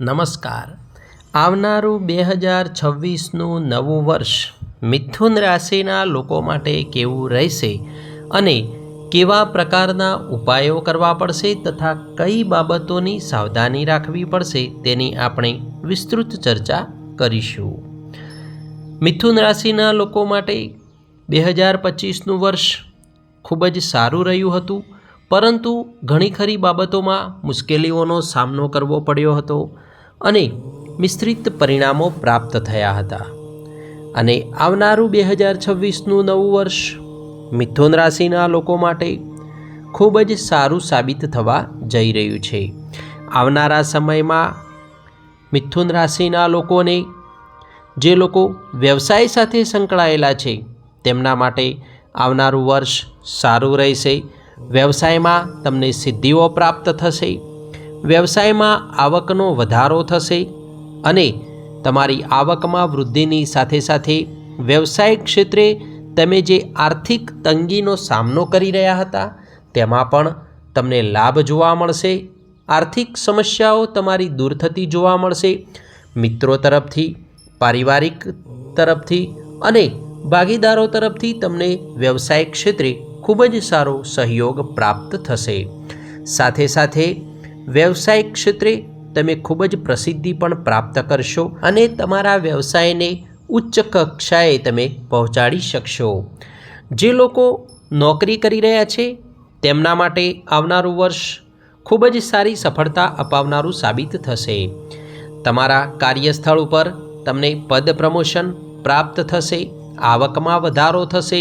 નમસ્કાર. આવનારું બે હજાર છવ્વીસનું નવું વર્ષ મિથુન રાશિના લોકો માટે કેવું રહેશે અને કેવા પ્રકારના ઉપાયો કરવા પડશે તથા કઈ બાબતોની સાવધાની રાખવી પડશે તેની આપણે વિસ્તૃત ચર્ચા કરીશું. મિથુન રાશિના લોકો માટે બે હજાર પચીસનું વર્ષ ખૂબ જ સારું રહ્યું હતું, પરંતુ ઘણી ખરી બાબતોમાં મુશ્કેલીઓનો સામનો કરવો પડ્યો હતો. અને મિશ્રિત પરિણામો પ્રાપ્ત થયા હતા. અને આવનારું બે હજાર છવ્વીસનું નવું વર્ષ મિથુન રાશિના લોકો માટે ખૂબ જ સારું સાબિત થવા જઈ રહ્યું છે. આવનારા સમયમાં મિથુન રાશિના લોકોને જે લોકો વ્યવસાય સાથે સંકળાયેલા છે, તેમના માટે આવનારું વર્ષ સારું રહેશે. વ્યવસાયમાં તમને સિદ્ધિઓ પ્રાપ્ત થશે. વ્યવસાયમાં આવકનો વધારો થશે અને તમારી આવકમાં વૃદ્ધિની સાથે સાથે વ્યવસાય ક્ષેત્રે તમે જે આર્થિક તંગીનો સામનો કરી રહ્યા હતા, તેમાં પણ તમને લાભ જોવા મળશે, આર્થિક સમસ્યાઓ તમારી દૂર થતી જોવા મળશે, મિત્રો તરફથી, પારિવારિક તરફથી અને ભાગીદારો તરફથી તમને વ્યવસાય ક્ષેત્રે ખૂબ જ સારો સહયોગ પ્રાપ્ત થશે. સાથે સાથે વ્યવસાયિક ક્ષેત્રે તમે ખૂબ જ પ્રસિદ્ધિ પણ પ્રાપ્ત કરશો અને તમારા વ્યવસાયને ઉચ્ચ કક્ષાએ તમે પહોંચાડી શકશો. જે લોકો નોકરી કરી રહ્યા છે, તેમના માટે આવનારું વર્ષ ખૂબ જ સારી સફળતા અપાવનારું સાબિત થશે. તમારા કાર્યસ્થળ ઉપર તમને પદ પ્રમોશન પ્રાપ્ત થશે, આવકમાં વધારો થશે,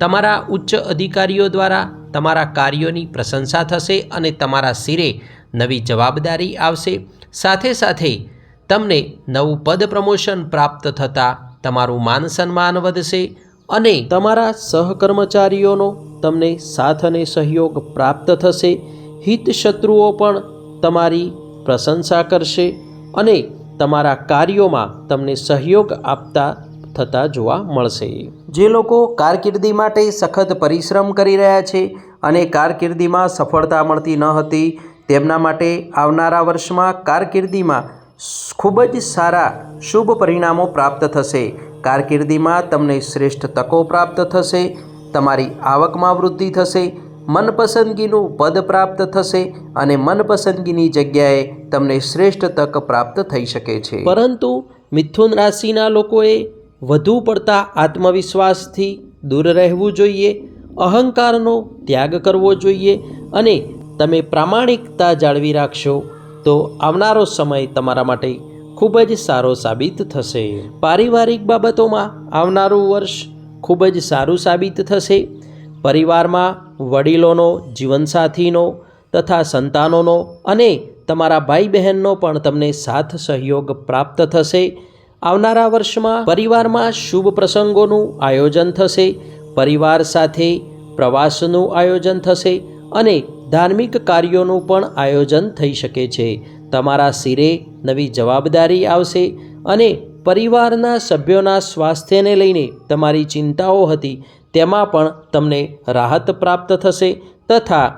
તમારા ઉચ્ચ અધિકારીઓ દ્વારા તમારા કાર્યોની પ્રશંસા થશે અને તમારા સિરે નવી જવાબદારી આવશે. સાથે સાથે તમને નવું પદ પ્રમોશન પ્રાપ્ત થતાં તમારું માન સન્માન વધશે અને તમારા સહકર્મચારીઓનો તમને સાથ અને સહયોગ પ્રાપ્ત થશે. હિત શત્રુઓ પણ તમારી પ્રશંસા કરશે અને તમારા કાર્યોમાં તમને સહયોગ આપતા થતા જોવા મળશે. જે લોકો કારકિર્દી માટે સખત પરિશ્રમ કરી રહ્યા છે અને કારકિર્દીમાં સફળતા મળતી ન હતી તેમના માટે આવનારા વર્ષમાં કારકિર્દીમાં ખૂબ જ સારા શુભ પરિણામો પ્રાપ્ત થશે. કારકિર્દીમાં તમને શ્રેષ્ઠ તકો પ્રાપ્ત થશે, તમારી આવકમાં વૃદ્ધિ થશે, મનપસંદગીનું પદ પ્રાપ્ત થશે અને મનપસંદગીની જગ્યાએ તમને શ્રેષ્ઠ તક પ્રાપ્ત થઈ શકે છે. પરંતુ મિથુન રાશિના લોકોએ વધુ પડતા આત્મવિશ્વાસથી દૂર રહેવું જોઈએ, અહંકારનો ત્યાગ કરવો જોઈએ અને તમે પ્રામાણિકતા જાળવી રાખશો, તો આવનારો સમય તમારા માટે ખૂબ જ સારો સાબિત થશે. પારિવારિક બાબતોમાં આવનારું વર્ષ ખૂબ જ સારું સાબિત થશે. પરિવારમાં વડીલોનો, જીવનસાથીનો તથા સંતાનોનો અને તમારા ભાઈ બહેનનો પણ તમને સાથ સહયોગ પ્રાપ્ત થશે. આવનારા વર્ષમાં પરિવારમાં શુભ પ્રસંગોનું આયોજન થશે, પરિવાર સાથે પ્રવાસનું આયોજન થશે અને ધાર્મિક કાર્યોનું પણ આયોજન થઈ શકે છે. તમારા સિરે નવી જવાબદારી આવશે અને પરિવારના સભ્યોના સ્વાસ્થ્યને લઈને તમારી ચિંતાઓ હતી, તેમાં પણ તમને રાહત પ્રાપ્ત થશે તથા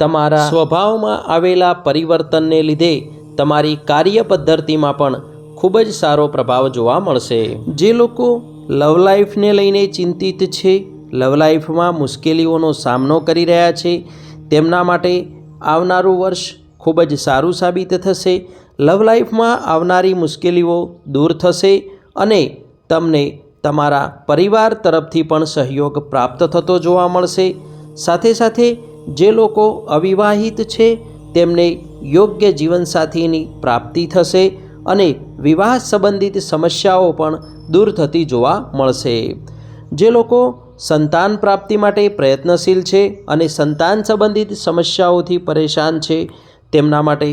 તમારા સ્વભાવમાં આવેલા પરિવર્તનને લીધે તમારી કાર્ય પદ્ધતિમાં પણ ખૂબ જ સારો પ્રભાવ જોવા મળશે. જે લોકો લવ લાઈફને લઈને ચિંતિત છે, લવ લાઈફમાં મુશ્કેલીઓનો સામનો કરી રહ્યા છે તેમના માટે આવનારું વર્ષ ખૂબ જ સારું સાબિત થશે. લવ લાઈફમાં આવનારી મુશ્કેલીઓ દૂર થશે અને તમને તમારા પરિવાર તરફથી પણ સહયોગ પ્રાપ્ત થતો જોવા મળશે. સાથે સાથે જે લોકો અવિવાહિત છે, તેમને યોગ્ય જીવનસાથીની પ્રાપ્તિ થશે અને વિવાહ સંબંધિત સમસ્યાઓ પણ દૂર થતી જોવા મળશે. જે લોકો સંતાન પ્રાપ્તિ માટે પ્રયત્નશીલ છે અને સંતાન સંબંધિત સમસ્યાઓથી પરેશાન છે, તેમના માટે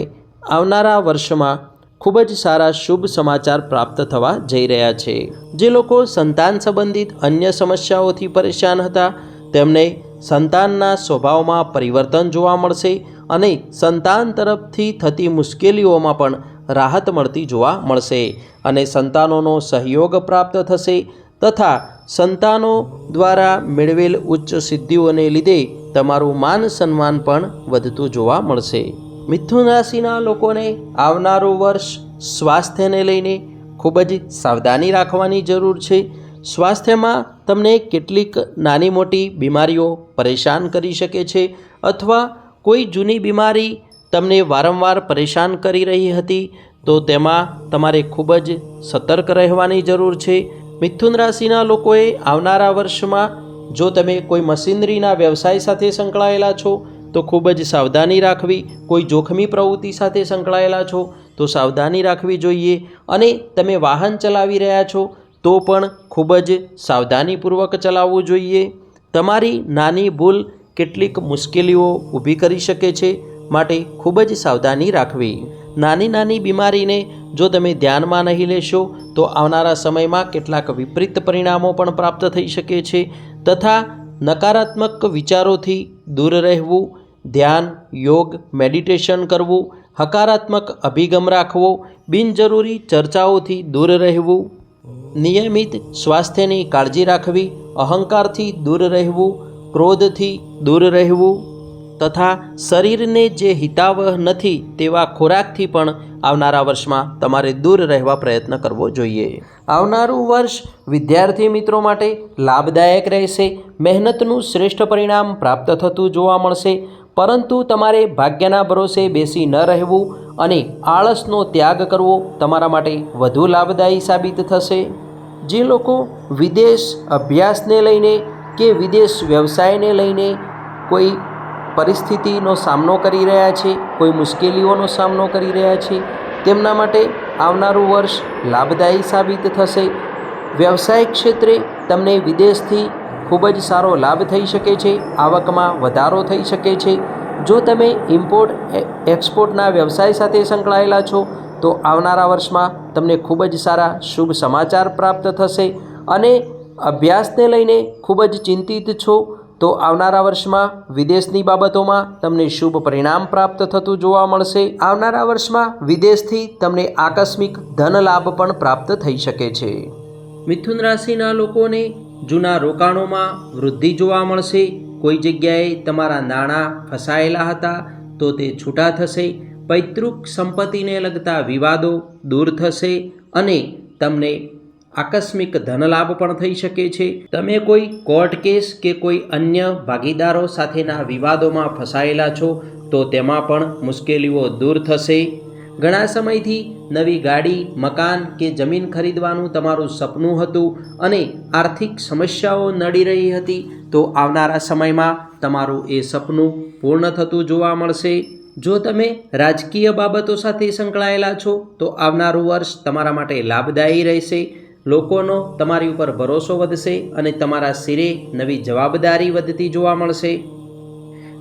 આવનારા વર્ષમાં ખૂબ જ સારા શુભ સમાચાર પ્રાપ્ત થવા જઈ રહ્યા છે. જે લોકો સંતાન સંબંધિત અન્ય સમસ્યાઓથી પરેશાન હતા, તેમને સંતાનના સ્વભાવમાં પરિવર્તન જોવા મળશે અને સંતાન તરફથી થતી મુશ્કેલીઓમાં પણ રાહત મળતી જોવા મળશે અને સંતાનોનો સહયોગ પ્રાપ્ત થશે તથા સંતાનો દ્વારા મેળવેલ ઉચ્ચ સિદ્ધિઓને લીધે તમારું માન સન્માન પણ વધતું જોવા મળશે. મિથુન રાશિના લોકોને આવનારું વર્ષ સ્વાસ્થ્યને લઈને ખૂબ જ સાવધાની રાખવાની જરૂર છે. સ્વાસ્થ્યમાં તમને કેટલીક નાની મોટી બીમારીઓ પરેશાન કરી શકે છે અથવા કોઈ જૂની બીમારી તમને વારંવાર પરેશાન કરી રહી હતી તો તેમાં તમારે ખૂબ જ સતર્ક રહેવાની જરૂર છે. મિથુન રાશિના લોકોએ આવનારા વર્ષમાં જો તમે કોઈ મશીનરીના વ્યવસાય સાથે સંકળાયેલા છો, તો ખૂબ જ સાવધાની રાખવી. કોઈ જોખમી પ્રવૃત્તિ સાથે સંકળાયેલા છો, તો સાવધાની રાખવી જોઈએ. અને તમે વાહન ચલાવી રહ્યા છો, તો પણ ખૂબ જ સાવધાનીપૂર્વક ચલાવવું જોઈએ. તમારી નાની ભૂલ કેટલીક મુશ્કેલીઓ ઊભી કરી શકે છે, માટે ખૂબ જ સાવધાની રાખવી. નાની નાની બીમારીને જો તમે ધ્યાનમાં નહીં લેશો, તો આવનારા સમયમાં કેટલાક વિપરીત પરિણામો પણ પ્રાપ્ત થઈ શકે છે. તથા નકારાત્મક વિચારોથી દૂર રહેવું, ધ્યાન, યોગ, મેડિટેશન કરવું, હકારાત્મક અભિગમ રાખવો, બિનજરૂરી ચર્ચાઓથી દૂર રહેવું, નિયમિત સ્વાસ્થ્યની કાળજી રાખવી, અહંકારથી દૂર રહેવું, ક્રોધથી દૂર રહેવું તથા શરીરને જે હિતાવહ નથી તેવા ખોરાકથી પણ આવનારા વર્ષમાં તમારે દૂર રહેવા પ્રયત્ન કરવો જોઈએ. આવનારું વર્ષ વિદ્યાર્થી મિત્રો માટે લાભદાયક રહેશે. મહેનતનું શ્રેષ્ઠ પરિણામ પ્રાપ્ત થતું જોવા મળશે. પરંતુ તમારે ભાગ્યના ભરોસે બેસી ન રહેવું અને આળસનો ત્યાગ કરવો તમારા માટે વધુ લાભદાયી સાબિત થશે. જે લોકો વિદેશ અભ્યાસને લઈને કે વિદેશ વ્યવસાયને લઈને કોઈ પરિસ્થિતિનો સામનો કરી રહ્યા છે, કોઈ મુશ્કેલીઓનો સામનો કરી રહ્યા છે, તેમના માટે આવનારું વર્ષ લાભદાયી સાબિત થશે. વ્યવસાય ક્ષેત્રે તમને વિદેશથી ખૂબ જ સારો લાભ થઈ શકે છે, આવકમાં વધારો થઈ શકે છે. જો તમે ઇમ્પોર્ટ એક્સપોર્ટના વ્યવસાય સાથે સંકળાયેલા છો, તો આવનારા વર્ષમાં તમને ખૂબ જ સારા શુભ સમાચાર પ્રાપ્ત થશે અને અભ્યાસને લઈને ખૂબ જ ચિંતિત છો. તો આવનારા વર્ષમાં વિદેશની બાબતોમાં તમને શુભ પરિણામ પ્રાપ્ત થતું જોવા મળશે. આવનારા વર્ષમાં વિદેશથી તમને આકસ્મિક ધન લાભ પણ પ્રાપ્ત થઈ શકે છે. મિથુન રાશિના લોકોને જૂના રોકાણોમાં વૃદ્ધિ જોવા મળશે. કોઈ જગ્યાએ તમારા નાણાં ફસાયેલા હતા તો તે છૂટા થશે. પૈતૃક સંપત્તિને લગતા વિવાદો દૂર થશે અને તમને આકસ્મિક ધનલાભ પણ થઈ શકે છે. તમે કોઈ કોર્ટ કેસ કે કોઈ અન્ય ભાગીદારો સાથેના વિવાદોમાં ફસાયેલા છો, તો તેમાં પણ મુશ્કેલીઓ દૂર થશે. ઘણા સમયથી નવી ગાડી, મકાન કે જમીન ખરીદવાનું તમારું સપનું હતું અને આર્થિક સમસ્યાઓ નડી રહી હતી, તો આવનારા સમયમાં તમારું એ સપનું પૂર્ણ થતું જોવા મળશે. જો તમે રાજકીય બાબતો સાથે સંકળાયેલા છો, તો આવનારું વર્ષ તમારા માટે લાભદાયી રહેશે. લોકોનો તમારી ઉપર ભરોસો વધશે અને તમારા શિરે નવી જવાબદારી વધતી જોવા મળશે.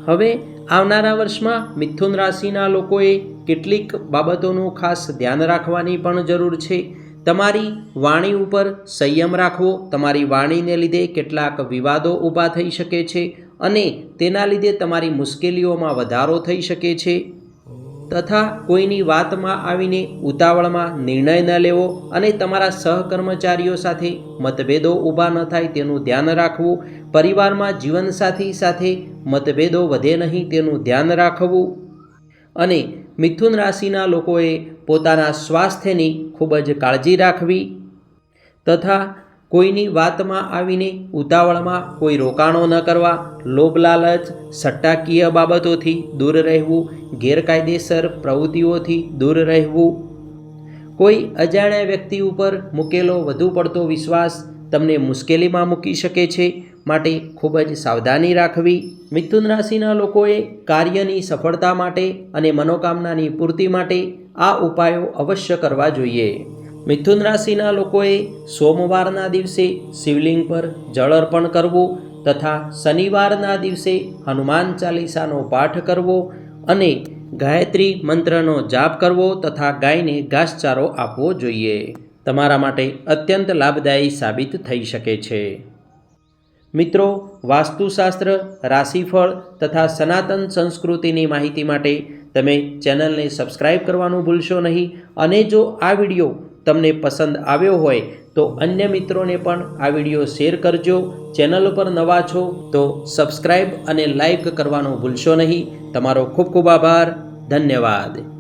હવે, આવનારા વર્ષમાં મિથુન રાશિના લોકોએ કેટલીક બાબતોનું ખાસ ધ્યાન રાખવાની પણ જરૂર છે. તમારી વાણી ઉપર સંયમ રાખવો, તમારી વાણીને લીધે કેટલાક વિવાદો ઊભા થઈ શકે છે અને તેના લીધે તમારી મુશ્કેલીઓમાં વધારો થઈ શકે છે. તથા કોઈની વાતમાં આવીને ઉતાવળમાં નિર્ણય ન લેવો અને તમારા સહકર્મચારીઓ સાથે મતભેદો ઊભા ન થાય તેનું ધ્યાન રાખવું, પરિવારમાં જીવનસાથી સાથે મતભેદો વધે નહીં તેનું ધ્યાન રાખવું. અને મિથુન રાશિના લોકોએ પોતાના સ્વાસ્થ્યની ખૂબ જ કાળજી રાખવી તથા કોઈની વાતમાં આવીને ઉતાવળમાં કોઈ રોકાણો ન કરવા લોભ લાલચ સટ્ટાકીય બાબતોથી દૂર રહેવું, ગેરકાયદેસર પ્રવૃત્તિઓથી દૂર રહેવું. કોઈ અજાણ્યા વ્યક્તિ ઉપર મૂકેલો વધુ પડતો વિશ્વાસ તમને મુશ્કેલીમાં મૂકી શકે છે માટે ખૂબ જ સાવધાની રાખવી. મિથુન રાશિના લોકોએ કાર્યની સફળતા માટે અને મનોકામનાની પૂર્તિ માટે આ ઉપાયો અવશ્ય કરવા જોઈએ. મિથુન રાશિના લોકોએ સોમવારના દિવસે શિવલિંગ પર જળ અર્પણ કરવું તથા શનિવારના દિવસે હનુમાન ચાલીસાનો પાઠ કરવો અને ગાયત્રી મંત્રનો જાપ કરવો તથા ગાયને ઘાસચારો આપવો જોઈએ. તમારા માટે અત્યંત લાભદાયી સાબિત થઈ શકે છે. મિત્રો, વાસ્તુશાસ્ત્ર, રાશિફળ તથા સનાતન સંસ્કૃતિની માહિતી માટે તમે ચેનલને સબસ્ક્રાઈબ કરવાનું ભૂલશો નહીં અને જો આ વીડિયો તમને પસંદ આવ્યો હોય તો અન્ય મિત્રોને પણ આ વીડિયો શેર કરજો. ચેનલ ઉપર નવા છો તો સબસ્ક્રાઈબ અને લાઈક કરવાનું ભૂલશો નહીં. તમારો ખૂબ ખૂબ આભાર. ધન્યવાદ.